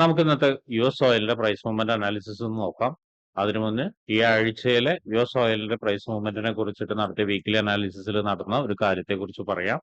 നമുക്ക് ഇന്നത്തെ U S ഓയിലിന്റെ പ്രൈസ് മൂവ്മെന്റ് അനാലിസിസ് ഒന്ന് നോക്കാം. അതിനു മുന്നേ ഈ ആഴ്ചയിലെ യു എസ് ഓയിലിന്റെ പ്രൈസ് മൂവ്മെന്റിനെ കുറിച്ചിട്ട് നടത്തിയ വീക്കിലി അനാലിസിസിൽ നടന്ന ഒരു കാര്യത്തെ കുറിച്ച് പറയാം.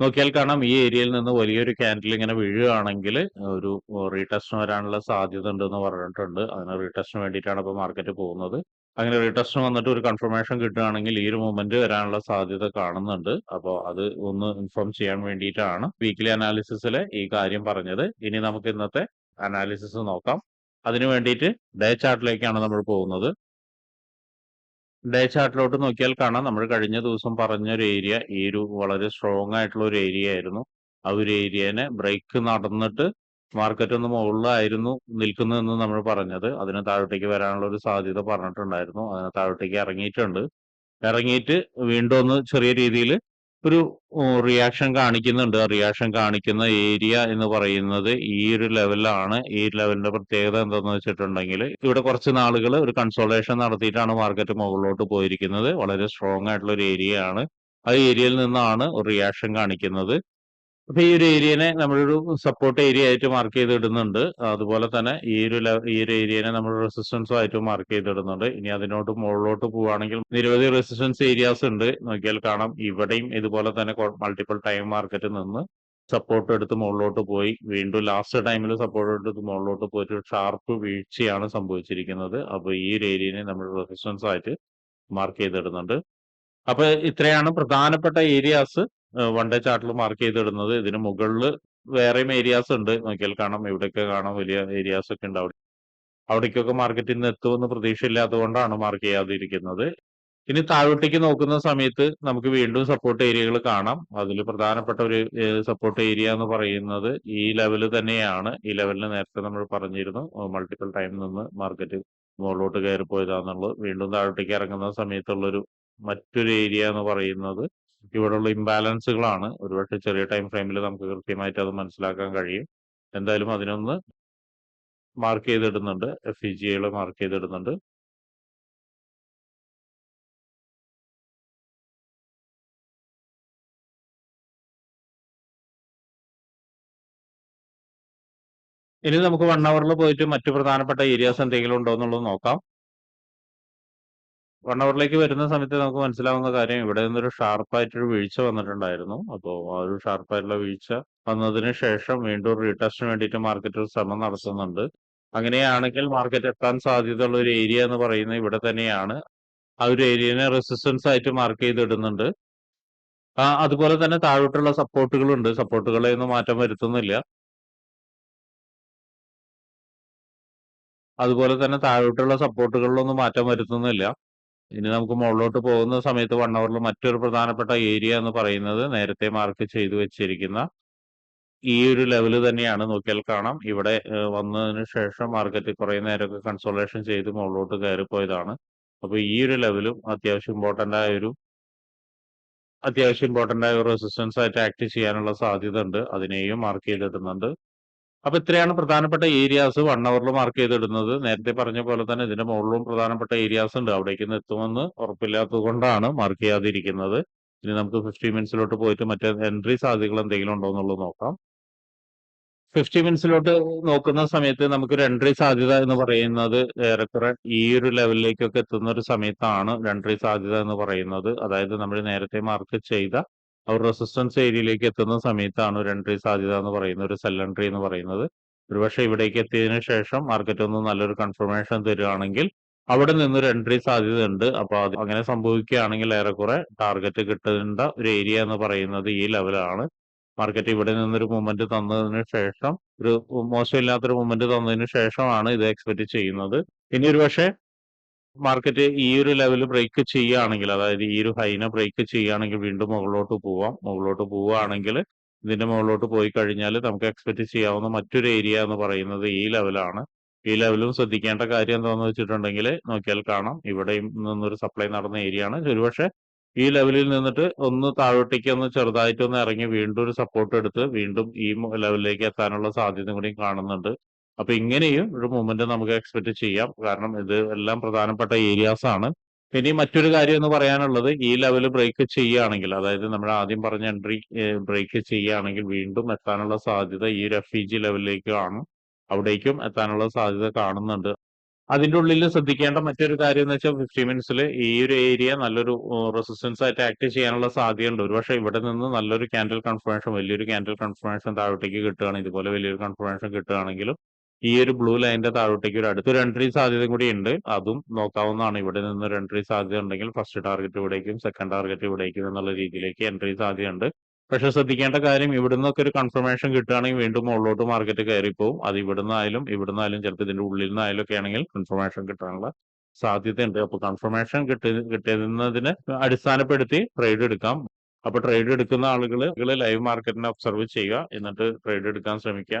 നോക്കിയാൽ കാണാം ഈ ഏരിയയിൽ നിന്ന് വലിയൊരു ക്യാൻഡിൽ ഇങ്ങനെ വീഴുകയാണെങ്കിൽ ഒരു റീടെസ്റ്റിന് വരാനുള്ള സാധ്യത ഉണ്ട് എന്ന് പറഞ്ഞിട്ടുണ്ട്. അതിന് റീടെസ്റ്റിന് വേണ്ടിയിട്ടാണ് ഇപ്പോൾ മാർക്കറ്റ് പോകുന്നത്. അങ്ങനെ റീടെസ്റ്റിന് വന്നിട്ട് ഒരു കൺഫർമേഷൻ കിട്ടുകയാണെങ്കിൽ ഈ ഒരു മൂവ്മെന്റ് വരാനുള്ള സാധ്യത കാണുന്നുണ്ട്. അപ്പോൾ അത് ഒന്ന് ഇൻഫോം ചെയ്യാൻ വേണ്ടിയിട്ടാണ് വീക്കിലി അനാലിസിസിൽ ഈ കാര്യം പറഞ്ഞത്. ഇനി നമുക്ക് ഇന്നത്തെ അനാലിസിസ് നോക്കാം. അതിനു വേണ്ടിയിട്ട് ഡേ ചാർട്ടിലേക്കാണ് നമ്മൾ പോകുന്നത്. ഡേ ചാർട്ടിലോട്ട് നോക്കിയാൽ കാണാം നമ്മൾ കഴിഞ്ഞ ദിവസം പറഞ്ഞ ഒരു ഏരിയ ഈ ഒരു വളരെ സ്ട്രോങ് ആയിട്ടുള്ള ഒരു ഏരിയ ആയിരുന്നു. ആ ഒരു ഏരിയനെ ബ്രേക്ക് നടന്നിട്ട് മാർക്കറ്റ് ഒന്ന് മുകളിലായിരുന്നു നിൽക്കുന്നതെന്ന് നമ്മൾ പറഞ്ഞത്. അതിന് താഴോട്ടേക്ക് വരാനുള്ള ഒരു സാധ്യത പറഞ്ഞിട്ടുണ്ടായിരുന്നു. അതിന് താഴോട്ടേക്ക് ഇറങ്ങിയിട്ടുണ്ട്. ഇറങ്ങിയിട്ട് വീണ്ടും ഒന്ന് ചെറിയ രീതിയിൽ ഒരു റിയാക്ഷൻ കാണിക്കുന്നുണ്ട്. റിയാക്ഷൻ കാണിക്കുന്ന ഏരിയ എന്ന് പറയുന്നത് ഈ ഒരു ലെവലാണ് ഈ ലെവലിന്റെ പ്രത്യേകത എന്താണെന്ന് വെച്ചിട്ടുണ്ടെങ്കിൽ ഇവിടെ കുറച്ച് നാളുകൾ ഒരു കൺസോളേഷൻ നടത്തിയിട്ടാണ് മാർക്കറ്റ് മുകളിലോട്ട് പോയിരിക്കുന്നത്. വളരെ സ്ട്രോങ് ആയിട്ടുള്ള ഒരു ഏരിയയാണ്. ആ ഏരിയയിൽ നിന്നാണ് ഒരു റിയാക്ഷൻ കാണിക്കുന്നത്. അപ്പൊ ഈ ഒരു ഏരിയനെ നമ്മളൊരു സപ്പോർട്ട് ഏരിയ ആയിട്ട് മാർക്ക് ചെയ്തിടുന്നുണ്ട്. അതുപോലെ തന്നെ ഈ ഒരു ഈ ഒരു ഏരിയനെ നമ്മൾ റെസിസ്റ്റൻസും ആയിട്ട് മാർക്ക് ചെയ്തിടുന്നുണ്ട്. ഇനി അതിനോട്ട് മുകളിലോട്ട് പോവുകയാണെങ്കിൽ നിരവധി റെസിസ്റ്റൻസ് ഏരിയാസ് ഉണ്ട്. നോക്കിയാൽ കാണാം. ഇവിടെയും ഇതുപോലെ തന്നെ മൾട്ടിപ്പിൾ ടൈം മാർക്കറ്റ് നിന്ന് സപ്പോർട്ട് എടുത്ത് മുകളിലോട്ട് പോയി. വീണ്ടും ലാസ്റ്റ് ടൈമിൽ സപ്പോർട്ട് എടുത്ത് മുകളിലോട്ട് പോയിട്ട് ഷാർപ്പ് വീഴ്ചയാണ് സംഭവിച്ചിരിക്കുന്നത്. അപ്പോൾ ഈ ഒരു ഏരിയനെ നമ്മൾ റെസിസ്റ്റൻസ് ആയിട്ട് മാർക്ക് ചെയ്തിടുന്നുണ്ട്. അപ്പൊ ഇത്രയാണ് പ്രധാനപ്പെട്ട ഏരിയാസ് വൺ ഡേ ചാർട്ടിൽ മാർക്ക് ചെയ്തിടുന്നത്. ഇതിന് മുകളിൽ വേറെയും ഏരിയാസ് ഉണ്ട്. നോക്കിയാൽ കാണാം. ഇവിടെയൊക്കെ കാണാം. വലിയ ഏരിയാസ് ഒക്കെ ഉണ്ട്. അവിടെ അവിടേക്കൊക്കെ മാർക്കറ്റിൽ നിന്ന് എത്തുമെന്ന് പ്രതീക്ഷയില്ലാത്തതുകൊണ്ടാണ് മാർക്ക് ചെയ്യാതിരിക്കുന്നത്. ഇനി താഴോട്ടേക്ക് നോക്കുന്ന സമയത്ത് നമുക്ക് വീണ്ടും സപ്പോർട്ട് ഏരിയകൾ കാണാം. അതിൽ പ്രധാനപ്പെട്ട ഒരു സപ്പോർട്ട് ഏരിയ എന്ന് പറയുന്നത് ഈ ലെവൽ തന്നെയാണ്. ഈ ലെവലിന് നേരത്തെ നമ്മൾ പറഞ്ഞിരുന്നു. മൾട്ടിപ്പിൾ ടൈം നിന്ന് മാർക്കറ്റ് മുകളിലോട്ട് കയറി പോയതാന്നുള്ളത് വീണ്ടും താഴോട്ടേക്ക് ഇറങ്ങുന്ന സമയത്തുള്ളൊരു മറ്റൊരു ഏരിയ എന്ന് പറയുന്നത് ഇവിടെയുള്ള ഇംബാലൻസുകളാണ് ഒരുപക്ഷെ ചെറിയ ടൈം ഫ്രെയിമിൽ നമുക്ക് കൃത്യമായിട്ട് അത് മനസ്സിലാക്കാൻ കഴിയും. എന്തായാലും അതിനൊന്ന് മാർക്ക് ചെയ്തിടുന്നുണ്ട്. എഫ് ഇ ജികൾ മാർക്ക് ചെയ്തിടുന്നുണ്ട്. ഇനി നമുക്ക് വൺ അവറിൽ പോയിട്ട് മറ്റു പ്രധാനപ്പെട്ട ഏരിയാസ് എന്തെങ്കിലും ഉണ്ടോ എന്നുള്ളത് നോക്കാം. വൺ അവറിലേക്ക് വരുന്ന സമയത്ത് നമുക്ക് മനസ്സിലാവുന്ന കാര്യം ഇവിടെ നിന്നൊരു ഷാർപ്പായിട്ടൊരു വീഴ്ച വന്നിട്ടുണ്ടായിരുന്നു. അപ്പോൾ ആ ഒരു ഷാർപ്പായിട്ടുള്ള വീഴ്ച വന്നതിന് ശേഷം വീണ്ടും റീടെസ്റ്റിന് വേണ്ടിയിട്ട് മാർക്കറ്റ് ഒരു ശ്രമം നടത്തുന്നുണ്ട്. അങ്ങനെയാണെങ്കിൽ മാർക്കറ്റ് എത്താൻ സാധ്യതയുള്ള ഒരു ഏരിയ എന്ന് പറയുന്നത് ഇവിടെ തന്നെയാണ്. ആ ഒരു ഏരിയനെ റെസിസ്റ്റൻസ് ആയിട്ട് മാർക്ക് ചെയ്തിടുന്നുണ്ട്. അതുപോലെ തന്നെ താഴോട്ടുള്ള സപ്പോർട്ടുകളുണ്ട് സപ്പോർട്ടുകളെ ഒന്നും മാറ്റം വരുത്തുന്നില്ല. അതുപോലെ തന്നെ താഴോട്ടുള്ള സപ്പോർട്ടുകളിലൊന്നും മാറ്റം വരുത്തുന്നില്ല. ഇനി നമുക്ക് മുകളിലോട്ട് പോകുന്ന സമയത്ത് വൺ അവറിൽ മറ്റൊരു പ്രധാനപ്പെട്ട ഏരിയ എന്ന് പറയുന്നത് നേരത്തെ മാർക്ക് ചെയ്തു വെച്ചിരിക്കുന്ന ഈ ഒരു ലെവൽ തന്നെയാണ്. നോക്കിയാൽ കാണാം. ഇവിടെ വന്നതിന് ശേഷം മാർക്കറ്റ് കുറെ നേരമൊക്കെ കൺസോളേഷൻ ചെയ്ത് മുകളിലോട്ട് കയറിപ്പോയതാണ്. അപ്പൊ ഈ ഒരു ലെവലും അത്യാവശ്യം ഇമ്പോർട്ടന്റ് ആയ ഒരു അത്യാവശ്യം ഇമ്പോർട്ടന്റ് ആയ ഒരു റെസിസ്റ്റൻസ് ആയിട്ട് ആക്ട് ചെയ്യാനുള്ള സാധ്യത ഉണ്ട് അതിനെയും മാർക്ക് ചെയ്തിടുന്നുണ്ട്. അപ്പൊ ഇത്രയാണ് പ്രധാനപ്പെട്ട ഏരിയാസ് വൺ അവറിൽ മാർക്ക് ചെയ്തിടുന്നത്. നേരത്തെ പറഞ്ഞ പോലെ തന്നെ ഇതിന്റെ മുകളിലും പ്രധാനപ്പെട്ട ഏരിയാസ് ഉണ്ട്. അവിടേക്ക് എത്തുമെന്ന് ഉറപ്പില്ലാത്തത് കൊണ്ടാണ് മാർക്ക് ചെയ്യാതിരിക്കുന്നത്. ഇനി നമുക്ക് ഫിഫ്റ്റി മിനിറ്റ്സിലോട്ട് പോയിട്ട് മറ്റേ എൻട്രി സാധ്യതകൾ എന്തെങ്കിലും ഉണ്ടോ എന്നുള്ളത് നോക്കാം. ഫിഫ്റ്റി മിനിറ്റ്സിലോട്ട് നോക്കുന്ന സമയത്ത് നമുക്കൊരു എൻട്രി സാധ്യത എന്ന് പറയുന്നത് ഏറെക്കുറെ ഈ ഒരു ലെവലിലേക്കൊക്കെ എത്തുന്ന ഒരു സമയത്താണ് എൻട്രി സാധ്യത എന്ന് പറയുന്നത്. അതായത് നമ്മൾ നേരത്തെ മാർക്ക് ചെയ്ത ഒരു റെസിസ്റ്റൻസ് ഏരിയയിലേക്ക് എത്തുന്ന സമയത്താണ് ഒരു എൻട്രി സാധ്യത എന്ന് പറയുന്നത് ഒരു സെൽ എൻട്രി എന്ന് പറയുന്നത്. ഒരുപക്ഷെ ഇവിടേക്ക് എത്തിയതിനു ശേഷം മാർക്കറ്റ് ഒന്ന് നല്ലൊരു കൺഫർമേഷൻ തരികയാണെങ്കിൽ അവിടെ നിന്നൊരു എൻട്രി സാധ്യത ഉണ്ട് അപ്പൊ അത് അങ്ങനെ സംഭവിക്കുകയാണെങ്കിൽ ഏറെക്കുറെ ടാർഗറ്റ് കിട്ടേണ്ട ഒരു ഏരിയ എന്ന് പറയുന്നത് ഈ ലെവലാണ് മാർക്കറ്റ് ഇവിടെ നിന്നൊരു മൂവ്മെന്റ് തന്നതിന് ശേഷം ഒരു മോശമില്ലാത്തൊരു മൂവ്മെന്റ് തന്നതിന് ശേഷമാണ് ഇത് എക്സ്പെക്ട് ചെയ്യുന്നത്. ഇനി ഒരു പക്ഷേ മാർക്കറ്റ് ഈ ഒരു ലെവൽ ബ്രേക്ക് ചെയ്യുകയാണെങ്കിൽ അതായത് ഈ ഒരു ഹൈനെ ബ്രേക്ക് ചെയ്യുകയാണെങ്കിൽ വീണ്ടും മുകളിലോട്ട് പോവാം. മുകളിലോട്ട് പോവുകയാണെങ്കിൽ ഇതിന്റെ മുകളിലോട്ട് പോയി കഴിഞ്ഞാൽ നമുക്ക് എക്സ്പെക്ട് ചെയ്യാവുന്ന മറ്റൊരു ഏരിയ എന്ന് പറയുന്നത് ഈ ലെവലാണ് ഈ ലെവലും ശ്രദ്ധിക്കേണ്ട കാര്യം എന്താണെന്ന് വെച്ചിട്ടുണ്ടെങ്കിൽ നോക്കിയാൽ കാണാം. ഇവിടെയും നിന്നൊരു സപ്ലൈ നടന്ന ഏരിയ ആണ്. ഒരുപക്ഷെ ഈ ലെവലിൽ നിന്നിട്ട് ഒന്ന് താഴോട്ടേക്ക് ഒന്ന് ചെറുതായിട്ട് ഒന്ന് ഇറങ്ങി വീണ്ടും ഒരു സപ്പോർട്ട് എടുത്ത് വീണ്ടും ഈ ലെവലിലേക്ക് എത്താനുള്ള സാധ്യത കൂടി കാണുന്നുണ്ട്. അപ്പൊ ഇങ്ങനെയും ഒരു മൂവ്മെന്റ് നമുക്ക് എക്സ്പെക്ട് ചെയ്യാം കാരണം ഇത് എല്ലാം പ്രധാനപ്പെട്ട ഏരിയാസ് ആണ് ഇനി മറ്റൊരു കാര്യം എന്ന് പറയാനുള്ളത് ഈ ലെവൽ ബ്രേക്ക് ചെയ്യുകയാണെങ്കിൽ അതായത് നമ്മൾ ആദ്യം പറഞ്ഞ എൻട്രി ബ്രേക്ക് ചെയ്യുകയാണെങ്കിൽ വീണ്ടും എത്താനുള്ള സാധ്യത ഈ ഒരു എഫ് ഇ ജി ലെവലിലേക്കാണ് അവിടേക്കും എത്താനുള്ള സാധ്യത കാണുന്നുണ്ട്. അതിന്റെ ഉള്ളിൽ ശ്രദ്ധിക്കേണ്ട മറ്റൊരു കാര്യം എന്ന് വെച്ചാൽ 50 മിനിറ്റ്സിൽ ഈ ഒരു ഏരിയ നല്ലൊരു റെസിസ്റ്റൻസ് ആയിട്ട് ആക്ട് ചെയ്യാനുള്ള സാധ്യതയുണ്ട്. ഒരുപക്ഷെ ഇവിടെ നിന്ന് നല്ലൊരു ക്യാൻഡിൽ കൺഫർമേഷൻ വലിയൊരു ക്യാൻഡിൽ കൺഫർമേഷൻ താഴോട്ടേക്ക് കിട്ടുകയാണെങ്കിൽ ഇതുപോലെ വലിയൊരു കൺഫർമേഷൻ കിട്ടുകയാണെങ്കിലും ഈ ഒരു ബ്ലൂ ലൈനിന്റെ താഴോട്ടേക്ക് ഒരു അടുത്തൊരു എൻട്രി സാധ്യത കൂടി ഉണ്ട്. അതും നോക്കാവുന്നതാണ്. ഇവിടെ നിന്ന് ഒരു എൻട്രി സാധ്യത ഉണ്ടെങ്കിൽ ഫസ്റ്റ് ടാർഗറ്റ് ഇവിടേക്കും സെക്കൻഡ് ടാർഗറ്റ് ഇവിടേക്കും എന്നുള്ള രീതിയിലേക്ക് എൻട്രി സാധ്യതയുണ്ട്. പക്ഷെ ശ്രദ്ധിക്കേണ്ട കാര്യം ഇവിടുന്നൊക്കെ ഒരു കൺഫർമേഷൻ കിട്ടുകയാണെങ്കിൽ വീണ്ടും മുകളിലോട്ട് മാർക്കറ്റ് കയറിപ്പോവും. അത് ഇവിടുന്നായാലും ഇവിടുന്നായാലും ചിലപ്പോൾ ഇതിന്റെ ഉള്ളിൽ നിന്നായാലും ഒക്കെ ആണെങ്കിൽ കൺഫർമേഷൻ കിട്ടാനുള്ള സാധ്യതയുണ്ട്. അപ്പൊ കൺഫർമേഷൻ കിട്ടി കിട്ടുന്നതിനെ അടിസ്ഥാനപ്പെടുത്തി ട്രേഡ് എടുക്കാം. അപ്പൊ ട്രേഡ് എടുക്കുന്ന ആളുകൾ ലൈവ് മാർക്കറ്റിനെ ഒബ്സർവ് ചെയ്യുക. എന്നിട്ട് ട്രേഡ് എടുക്കാൻ ശ്രമിക്കുക.